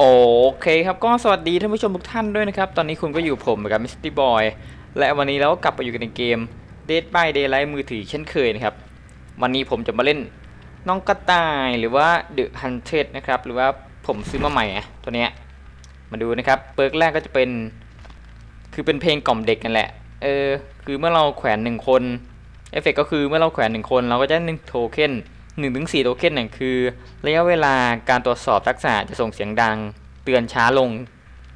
โอเคครับก็สวัสดีท่านผู้ชมทุกท่านด้วยนะครับ ตอนนี้คุณก็อยู่ผมกับมิสตี้บอยและวันนี้เราก็กลับมาอยู่กันในเกม Dead by Daylight มือถือเช่นเคยนะครับ วันนี้ผมจะมาเล่นน้องกระต่ายหรือว่า The Hunted นะครับ หรือว่าผมซื้อมาใหม่ตัวเนี้ยมาดูนะครับเปิร์กแรกก็จะเป็น คือเป็นเพลงกล่อมเด็กกันแหละเออคือเมื่อเราแขวนหนึ่งคนเอฟเฟกก็คือเมื่อเราแขวนหนึ่งคน เราก็จะได้หนึ่งโทเค็น หนึ่งถึงสี่โทเค็นเนี่ยคือ ระยะเวลาการตรวจสอบทักษะจะส่งเสียงดังเตือนช้าลง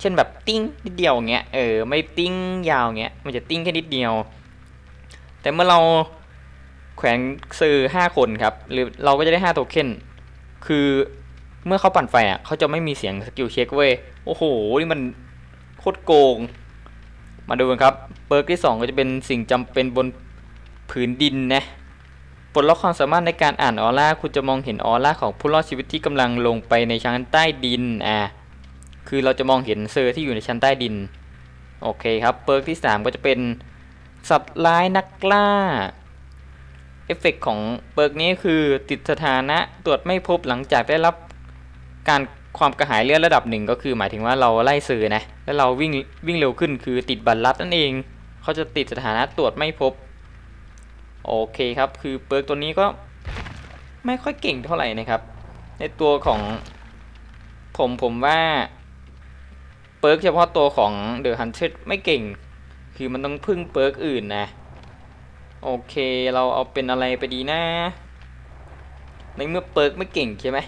เช่นแบบติ้งนิดเดียวเงี้ยเออไม่ติ้งยาวเงี้ยมันจะติ้งแค่นิดเดียว แต่เมื่อเราแขวนซื้อห้าคนครับหรือเราก็จะได้ห้าโทเค็นคือเมื่อเขาปั่นไฟอะเขาจะไม่มีเสียงสกิลเช็คเว้ยโอ้โหนี่มันโคตรโกง มาดูกันครับเปิร์กที่ 2 ก็จะเป็นสิ่งจำเป็นบนผืนดินนะ ปลดล็อกความสามารถในการอ่านออร่าคุณจะมองเห็นออร่าของผู้รอดชีวิตที่กำลังลงไปในชั้นใต้ดินอ่าคือเราจะมองเห็นเซอร์ที่อยู่ในชั้นใต้ดินโอเคครับเปิร์กที่ 3 ก็จะเป็นสัตว์ร้ายนักล่าเอฟเฟกต์ของเปิร์กนี้คือติดสถานะตรวจไม่พบหลังจากได้รับการความกระหายเลือดระดับหนึ่งก็คือหมายถึงว่าเราไล่ซื้อนะแล้วเราวิ่งวิ่งเร็วขึ้นคือติดบัตรลัดนั่นเอง เขาจะติดสถานะตรวจไม่พบ โอเคครับ คือเปิร์กตัวนี้ก็ไม่ค่อยเก่งเท่าไหร่นะครับ ในตัวของผมผมว่าเปิร์กเฉพาะตัวของเดอะฮันเชไม่เก่ง คือมันต้องพึ่งเปิร์กอื่นนะ โอเคเราเอาเป็นอะไรไปดีนะ ในเมื่อเปิร์กไม่เก่งใช่ไหม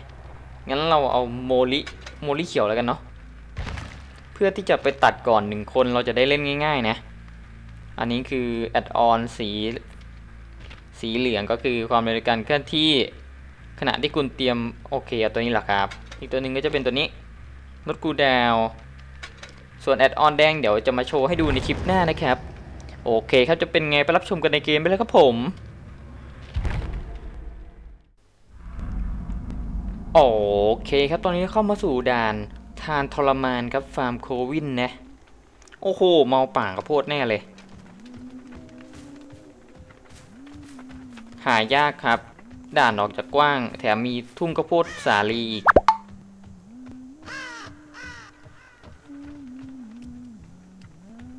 งั้นเราเอาโมลิโมลิเขียวแล้วกันเนาะเพื่อที่จะไปตัดก่อนหนึ่งคนเราจะได้เล่นง่าย ๆ นะ อันนี้คือแอดออนสี สีเหลืองก็คือความเร็วในการเคลื่อนที่ขณะที่คุณเตรียมโอเคเอาตัวนี้แหละครับ อีกตัวหนึ่งก็จะเป็นตัวนี้ลดกูดาวส่วนแอดออนแดงเดี๋ยวจะมาโชว์ให้ดูในคลิปหน้านะครับ โอเคครับจะเป็นไงไปรับชมกันในเกมไปเลยครับผมโอเคครับตอนนี้เข้ามาสู่ด่านทานทรมานครับฟาร์มโควินนะ โอ้โห เมาป่าข้าวโพดแน่เลย หายากครับ ด่านออกจากกว้าง แถมมีทุ่งข้าวโพดสาลีอีก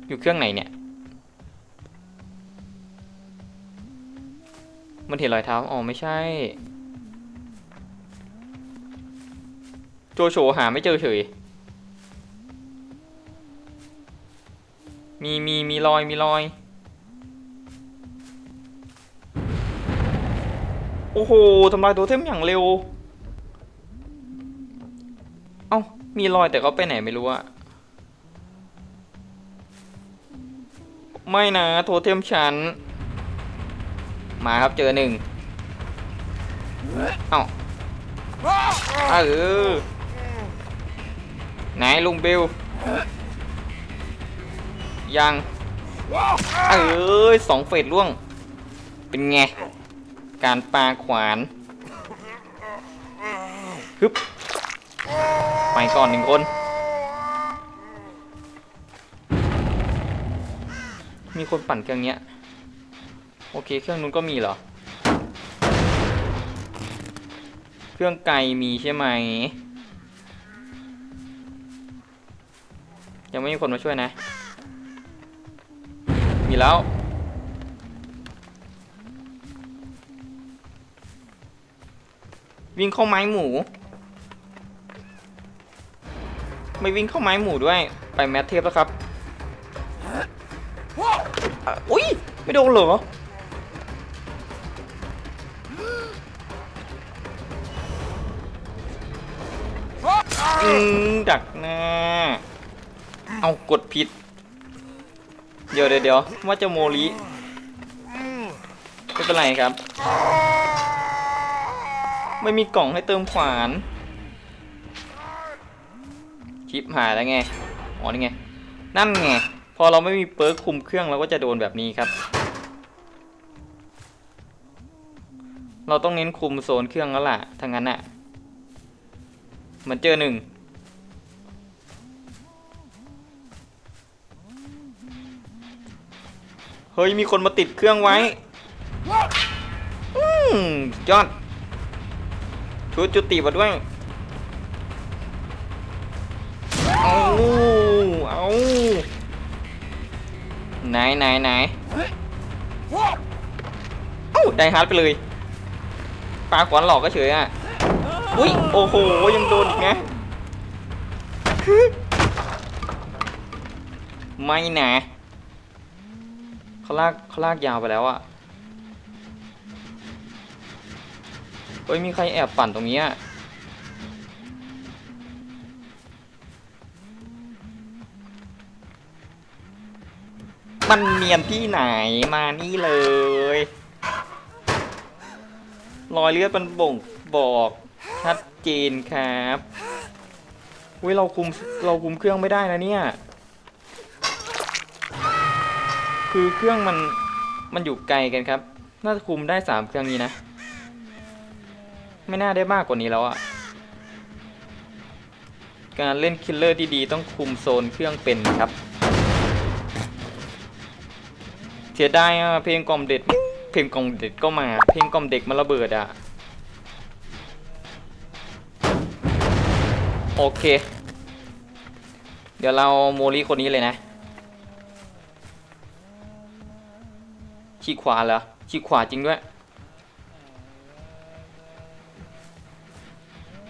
อยู่เครื่องไหนเนี่ย มันเห็นรอยเท้า อ๋อ ไม่ใช่ โจโฉหาไม่เจอเฉย มีมีมีรอยมีรอย โอ้โหทำลายตัวเทมอย่างเร็ว เอ้า มีรอยแต่เขาไปไหนไม่รู้อะไม่นะ โทเทมฉัน มาครับเจอหนึ่ง เอ้าเออไหนลุงบิลยัง เอ้ยสองเฟสล่วง เป็นไง การปาขวานฮึบไปก่อนหนึ่งคน มีคนปั่นเครื่องเนี้ย โอเค เครื่องนู้นก็มีเหรอ เครื่องไกลมีใช่ไหม ยังไม่มีคนมาช่วยนะ มีแล้ว วิ่งเข้าไม้หมู ไม่วิ่งเข้าไม้หมูด้วย ไปแมทเทปแล้วครับอุ้ยไม่โดนเหรออืมดักหน้า เอากดผิด เดี๋ยวเดี๋ยวเดี๋ยวว่าจะโมลิไม่เป็นไรครับ ไม่มีกล่องให้เติมขวานชิปหายแล้วไงอ๋อนี่ไง นั่นไง พอเราไม่มีเปิร์คคุมเครื่องเราก็จะโดนแบบนี้ครับ เราต้องเน้นคุมโซนเครื่องแล้วล่ะถ้างั้นน่ะเหมือนเจอหนึ่งเฮ้ย มีคนมาติดเครื่องไว้ อืมยอด ชุดจุติมาด้วย เอาเอาไหนไหนไหนเอ้าไดฮาร์ดไปเลย ปลาขวานหลอกก็เฉยอะ อุ้ย โอ้โห ยังโดนอีกไงไม่นะเขาลากเขาลากยาวไปแล้วอะ เฮ้ยมีใครแอบปั่นตรงนี้อะมันเนียนที่ไหนมานี่เลย รอยเลือดมันบ่งบอกชัดเจนครับอุ้ยเราคุมเราคุมเครื่องไม่ได้นะเนี่ย คือเครื่องมันมันอยู่ไกลกันครับ น่าจะคุมได้สามเครื่องนี้นะ ไม่น่าได้มากกว่านี้แล้วอะการเล่นคิลเลอร์ที่ดีต้องคุมโซนเครื่องเป็นครับ เสียดายอะเพลงกล่อมเด็ด เพลงกล่อมเด็ดก็มา เพลงกล่อมเด็กมันระเบิดอะโอเค เดี๋ยวเราโมลีคนนี้เลยนะชี้ขวาเหรอชี้ขวาจริงด้วย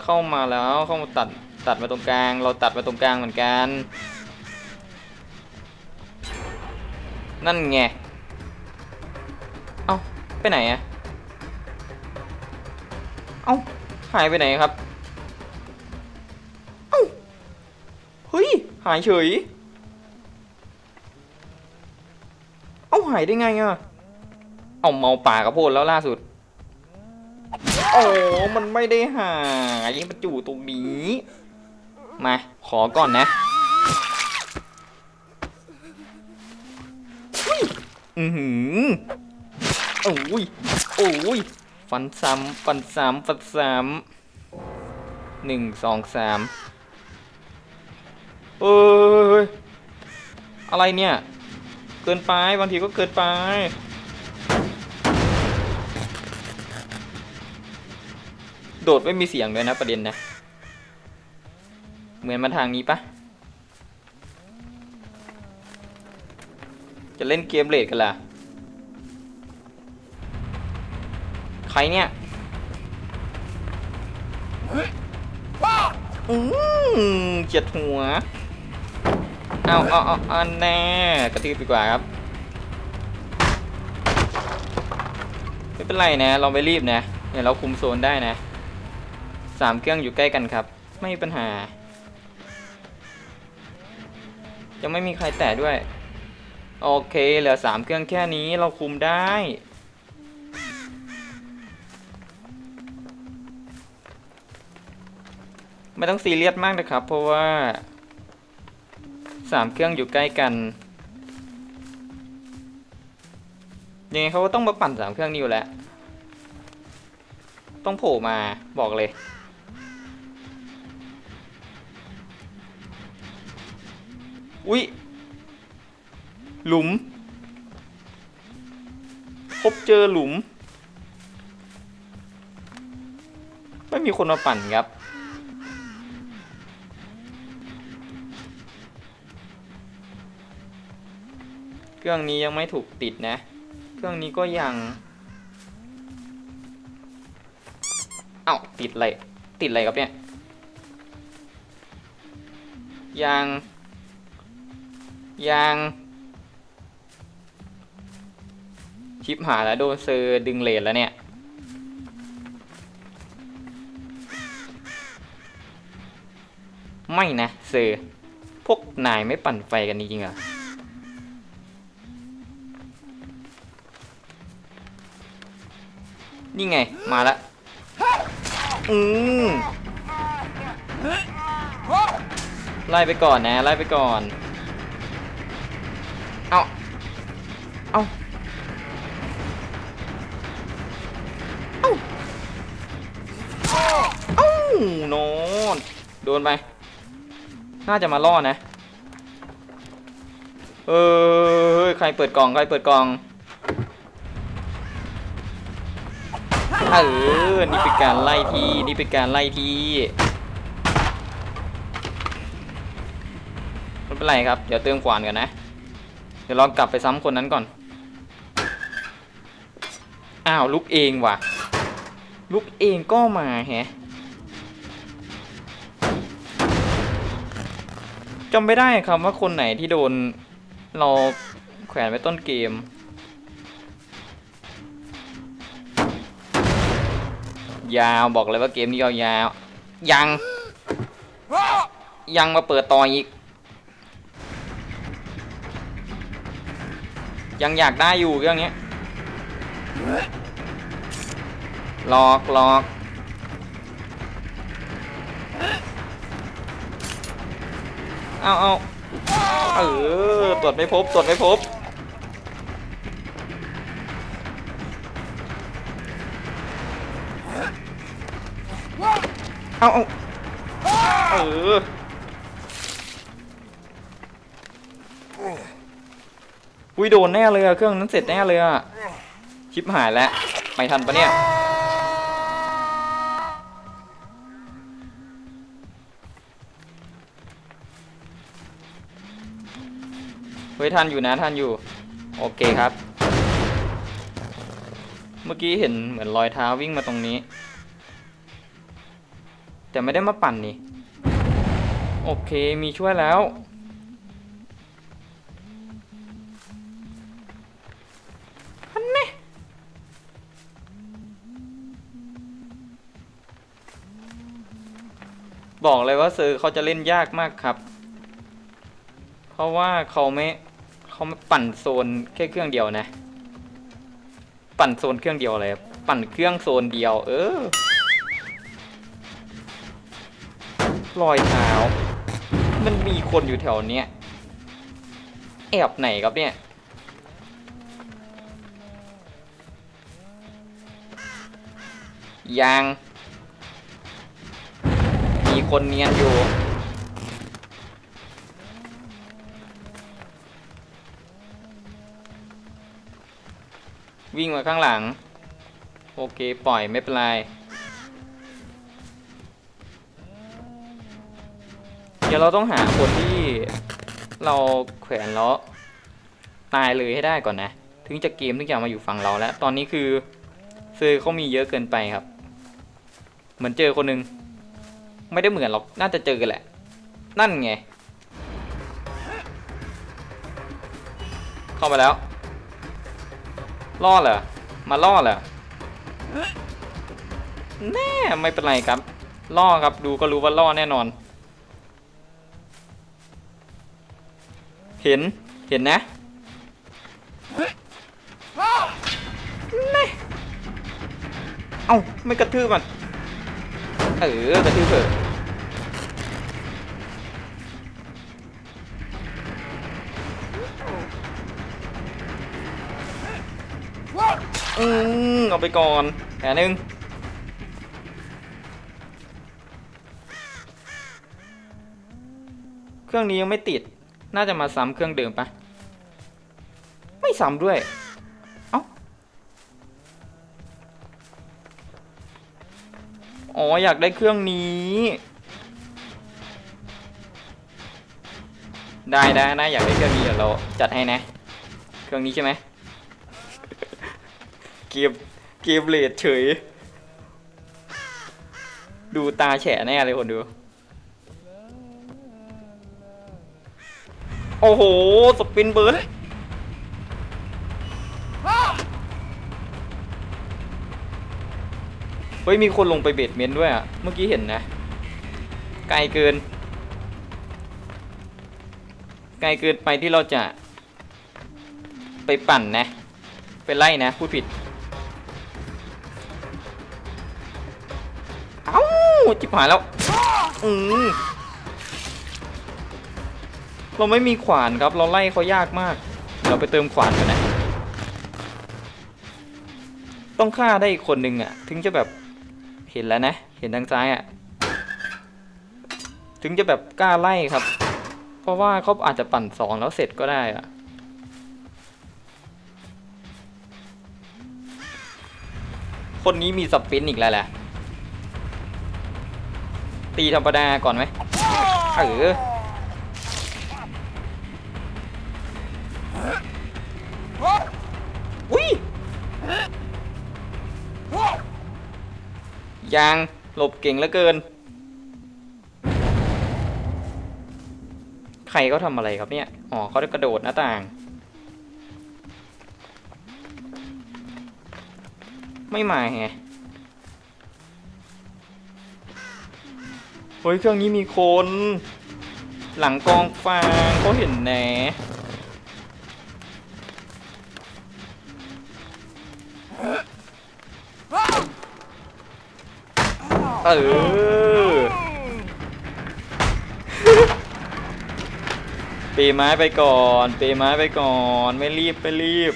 เข้ามาแล้วเข้ามาตัดตัดมาตรงกลาง เราตัดมาตรงกลางเหมือนกัน นั่นไง เอ้าไปไหนอะเอ้าหายไปไหนครับ เอ้าเฮ้ยหายเฉย เอ้าหายได้ไงอะเอาเมาป่ากระโพดแล้วล่าสุด อ้มันไม่ได้หายมันอยู่ตรงนี้ มา ขอก่อนนะ อือหือโอ้ยโอ้ยฟันซ้ำฟันซ้ำฟันซ้ำหนึ่งสองสามเอ้ย อะไรเนี่ย เกินไป บางทีก็เกินไป โดดไม่มีเสียงเลยนะประเด็นนะ เหมือนมาทางนี้ปะจะเล่นเกมเลดกันล่ะ ใครเนี่ยอืมเจ็ดหัว เอาเอาเอาอันแน่กระทืบดีกว่าครับ ไม่เป็นไรนะ เราไม่รีบนะเดี๋ยวเราคุมโซนได้นะ สามเครื่องอยู่ใกล้กันครับ ไม่มีปัญหา ยังไม่มีใครแตะด้วย โอเคเหลือสามเครื่องแค่นี้เราคุมได้ไม่ต้องซีเรียสมากนะครับ เพราะว่าสามเครื่องอยู่ใกล้กันยังไงเขาก็ต้องมาปั่นสามเครื่องนี้อยู่แล้ว ต้องโผล่มาบอกเลย อุ๊ย หลุม พบเจอหลุม ไม่มีคนมาปั่นครับ เครื่องนี้ยังไม่ถูกติดนะ เครื่องนี้ก็ยังเอ้าติดอะไร ติดอะไรครับเนี่ยยัง ยังชิปหาแล้วโดนเซอร์ดึงเลนแล้วเนี่ย ไม่นะเซอร์พวกนายไม่ปั่นไฟกันจริงๆเหรอนี่ไง มาละ อืมไล่ไปก่อนนะ ไล่ไปก่อน โดนไป น่าจะมาล่อนะ เออใครเปิดกล่อง ใครเปิดกล่อง เออ นี่เป็นการไล่ที นี่เป็นการไล่ทีไม่เป็นไรครับ เดี๋ยวเติมขวานกันนะ เดี๋ยวเรากลับไปซ้ำคนนั้นก่อน อ้าวลุกเองว่ะ ลุกเองก็มาแฮะ จำไม่ได้ครับว่าคนไหนที่โดนเราแขวนไว้ต้นเกม ยาวบอกเลยว่าเกมนี้ยาวๆยัง ยังมาเปิดต่ออีก ยังอยากได้อยู่เรื่องนี้หลอกหลอก เอาเอาเออตรวจไม่พบตรวจไม่พบเอาเอาเอออุ้ยโดนแน่เลยอะเครื่องนั้นเสร็จแน่เลยอะชิปหายแล้ว ไม่ทันปะเนี่ย ฮ้ยทันอยู่นะทันอยู่ โอเคครับ เมื่อกี้เห็นเหมือนรอยเท้าวิ่งมาตรงนี้ แต่ไม่ได้มาปั่นนี่ โอเคมีช่วยแล้ว อันนี้บอกเลยว่าเซอร์เขาจะเล่นยากมากครับ เพราะว่าเขาไม่ เขาไม่ปั่นโซนแค่เครื่องเดียวนะ ปั่นโซนเครื่องเดียวเลยปั่นเครื่องโซนเดียว เออรอยเท้ามันมีคนอยู่แถวเนี้ยแอบไหนครับเนี่ยยังมีคนเนียนอยู่ วิ่งมาข้างหลัง โอเค ปล่อยไม่เป็นไรเดี๋ยวเราต้องหาคนที่เราแขวนแล้วตายเลยให้ได้ก่อนนะ ถึงจะเกมถึงจะมาอยู่ฝั่งเราแล้ว ตอนนี้คือซื้อเขามีเยอะเกินไปครับ เหมือนเจอคนนึง ไม่ได้เหมือนหรอก น่าจะเจอกันแหละ นั่นไง เข้ามาแล้ว ล่อเหรอ มาล่อเหรอแน่ไม่เป็นไรครับ ล่อครับดูก็รู้ว่าล่อแน่นอน เห็นเห็นนะแน่เอ้าไม่กระทืบมัน เออกระทืบเถอะ อืมเอาไปก่อนแผลหนึ่งเครื่องนี้ยังไม่ติด น่าจะมาซ้ำเครื่องเดิมปะไม่ซ้ำด้วย เอ้า อ๋อ อยากได้เครื่องนี้ ได้ได้นะอยากได้เครื่องนี้เดี๋ยวเราจัดให้นะ เครื่องนี้ใช่ไหม กมเกมเลดเฉย ดูตาแฉะแน่เลยคนดู โอ้โห สปินเบิร์ดเฮ้ย มีคนลงไปเบดเมนด้วยอะ เมื่อกี้เห็นนะ ไกลเกิน ไกลเกินไปที่เราจะไปปั่นนะ ไปไล่นะ พูดผิด จิบหายแล้ว อืมเราไม่มีขวานครับ เราไล่เขายากมาก เราไปเติมขวานกันนะ ต้องฆ่าได้อีกคนหนึ่งอะ ถึงจะแบบเห็นแล้วนะ เห็นทางซ้ายอะ ถึงจะแบบกล้าไล่ครับ เพราะว่าเขาอาจจะปั่นสองแล้วเสร็จก็ได้อะคนนี้มีสปินอีกแล้วแหละ ตีธรรมดาก่อนไหมเอออุ้ยยางหลบเก่งเหลือเกิน ใครเขาทำอะไรครับเนี่ย อ๋อเขาจะกระโดดหน้าต่าง ไม่มาไง ฮ้ยเครื่องนี้มีคน หลังกองฟางเขาเห็นแหนเออปีไม้ไปก่อนปีไม้ไปก่อนไม่รีบไม่รีบ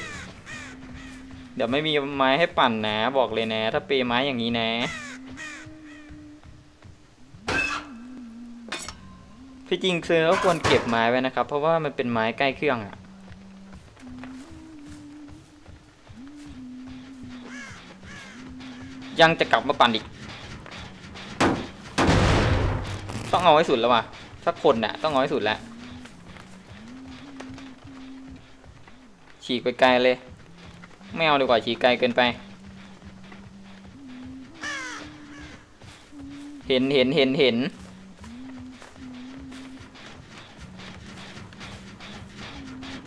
เดี๋ยวไม่มีไม้ให้ปั่นนะ บอกเลยนะ ถ้าปีไม้อย่างนี้นะ ที่จริงเซอร์ก็ควรเก็บไม้ไว้นะครับ เพราะว่ามันเป็นไม้ใกล้เครื่องอะยังจะกลับมาปั่นอีก ต้องเอาให้สุดแล้วว่ะสักคนน่ะ ต้องเอาให้สุดแล้ว ฉีกไปไกลเลย ไม่เอาดีกว่าฉีกไกลเกินไป เห็นเห็นเห็นเห็น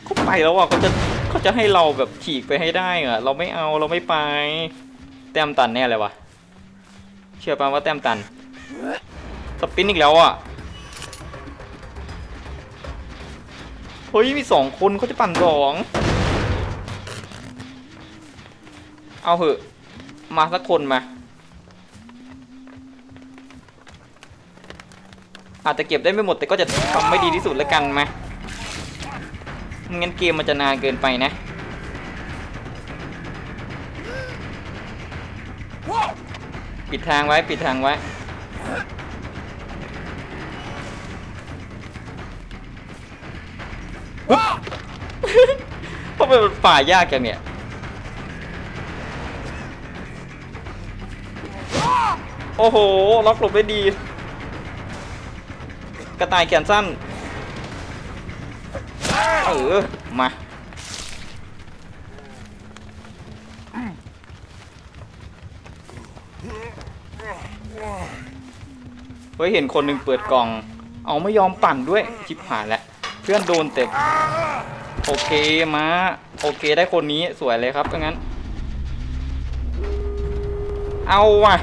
เขาไป แล้วอะเขาจะเขาจะให้เราแบบฉีกไปให้ได้อะเราไม่เอาเราไม่ไป แต้มตันแน่เลยวะเชื่อป่ะว่าแต้มตันสปินอีกแล้วอะเฮ้ยมีสองคนเขาจะปั่นสองเอาเหอะ มาสักคนมา อาจจะเก็บได้ไม่หมดแต่ก็จะทำไม่ดีที่สุดแล้วกันมาไม่ งั้นเกมมันจะนานเกินไปนะปิดทางไว้ปิดทางไว้เพราะมันเป็นป่ายากจังเนี่ยโอ้โห ล็อกหลบได้ดี กระต่ายแขนสั้น เออ มาเฮ้ยเห็นคนหนึ่งเปิดกล่อง เอาไม่ยอมปั่นด้วย ชิบหายแล้วเพื่อนโดนเตะโอเคมาโอเคได้คนนี้สวยเลยครับงั้น เอาว่ะ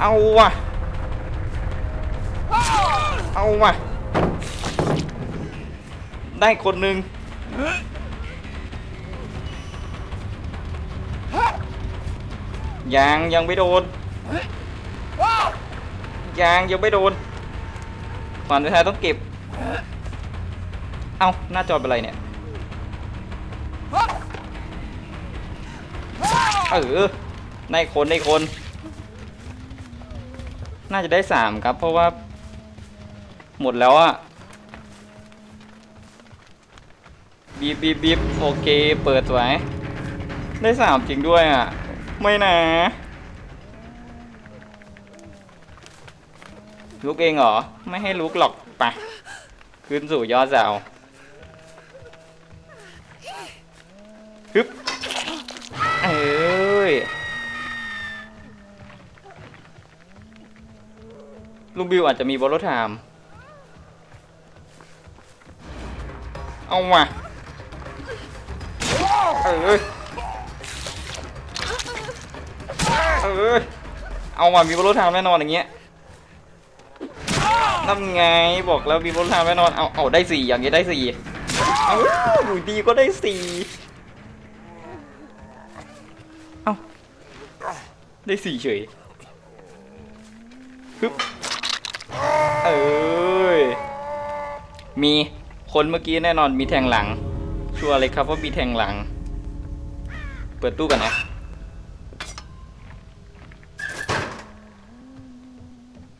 เอาว่ะ เอาว่ะ ได้คนหนึ่งยังยังไม่โดนยังยังไม่โดนก่อนสุดท้ายต้องเก็บ เอาหน้าจอเป็นไรเนี่ย เออได้คนได้คน น่าจะได้สามครับ เพราะว่า หมดแล้วอะ บีบบีบบีบโอเค เปิดสวย ได้สามจริงด้วยอะ ไม่นะ ลุกเองเหรอ ไม่ให้ลุกหรอกไปขึ้นสู่ยอดเสาฮึบเอ้ยลุงบิวอาจจะมีบอลรถไทม์เอามา เออเออเอามามีบอลรถไทม์แน่นอนอย่างเงี้ยนั่นไงบอกแล้วมีบอลรถไทม์แน่นอนเอาเอาได้สี่อย่างเงี้ยได้สี่เอาอยู่ดีก็ได้สี่เอาได้สี่เฉยฮึบเอ้ยมีคนเมื่อกี้แน่นอนมีแทงหลัง ชัวร์เลยครับว่ามีแทงหลัง เปิดตู้กันนะ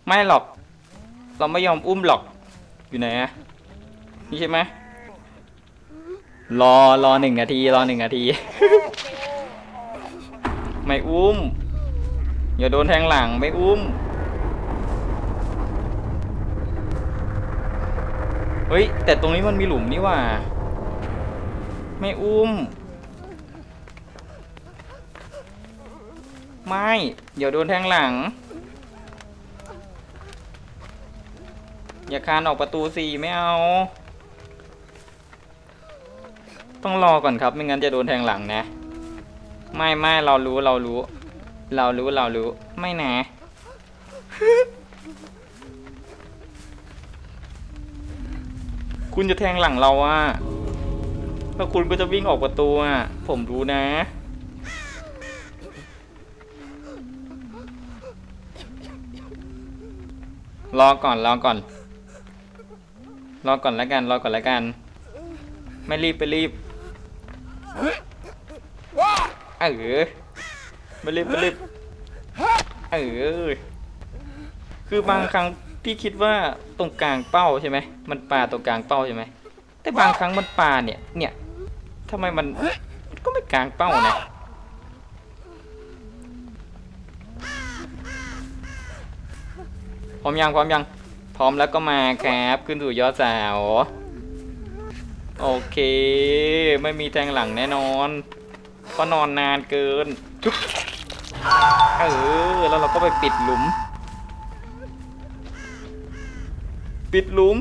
ไม่หรอก เราไม่ยอมอุ้มหรอก อยู่ไหนอะนี่ใช่ไหมรอรอหนึ่งนาทีรอหนึ่งนาที ไม่อุ้ม อย่าโดนแทงหลังไม่อุ้ม เฮ้ย แต่ตรงนี้มันมีหลุมนี่ว่า ไม่อุ้ม ไม่ เดี๋ยวโดนแทงหลัง อย่าคานออกประตูสิไม่เอา ต้องรอก่อนครับ ไม่งั้นจะโดนแทงหลังนะ ไม่ไม่เรารู้เรารู้ เรารู้เรารู้ ไม่นะคุณจะแทงหลังเราอะแล้วคุณก็จะวิ่งออกประตูอะผมรู้นะ รอก่อนรอก่อน รอก่อนแล้วกันรอก่อนแล้วกัน ไม่รีบไปรีบเออไม่รีบไม่รีบเออคือบางครั้งพี่คิดว่าตรงกลางเป้าใช่ไหมมันปาตรงกลางเป้าใช่ไหมแต่บางครั้งมันปาเนี่ยเนี่ยทำไมมันมันก็ไม่กลางเป้านะ พร้อมยังพร้อมยัง พร้อมแล้วก็มาครับขึ้นสู่ยอดเสาโอเค ไม่มีแทงหลังแน่นอนเพราะนอนนานเกินจุ๊บเออแล้วเราก็ไปปิดหลุม ปิดหลุม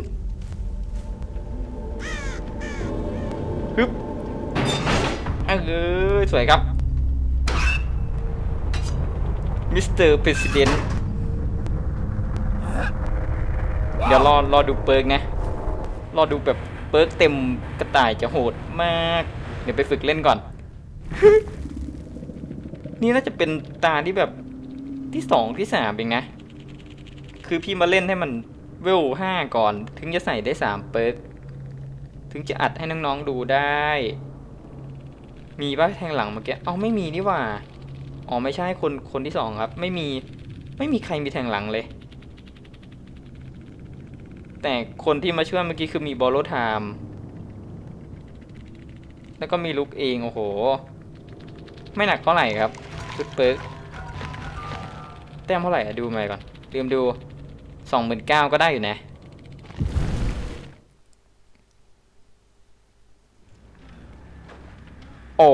ฮึบเออสวยครับมิสเตอร์ประธาน เดี๋ยวรอรอดูเปิร์กนะ รอดูแบบเปิร์กเต็มกระต่ายจะโหดมาก เดี๋ยวไปฝึกเล่นก่อน นี่น่าจะเป็นตาที่แบบที่สองที่สามเองนะ คือพี่มาเล่นให้มันเวลห้าก่อน ถึงจะใส่ได้สามเปิร์กถึงจะอัดให้น้องๆดูได้ มีป่ะแทงหลังเมื่อกี้เอาไม่มีนี่ว่า อ๋อไม่ใช่คนคนที่สองครับ ไม่มีไม่มีใครมีแทงหลังเลย แต่คนที่มาช่วยเมื่อกี้คือมีบอลโลไทม์แล้วก็มีลุกเอง โอ้โห ไม่หนักเท่าไหร่ครับชุดเปิร์กแต้มเท่าไหร่อะดูมาก่อน ลืมดูสองหมื่นเก้าก็ได้อยู่นะโอ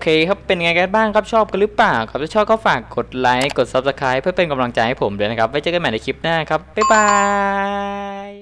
เคครับเป็นไงกันบ้างครับชอบกันหรือเปล่าครับถ้าชอบก็ฝากกดไลค์กด Subscribe เพื่อเป็นกำลังใจให้ผมด้วยนะครับ ไว้เจอกันใหม่ในคลิปหน้าครับ บ๊ายบาย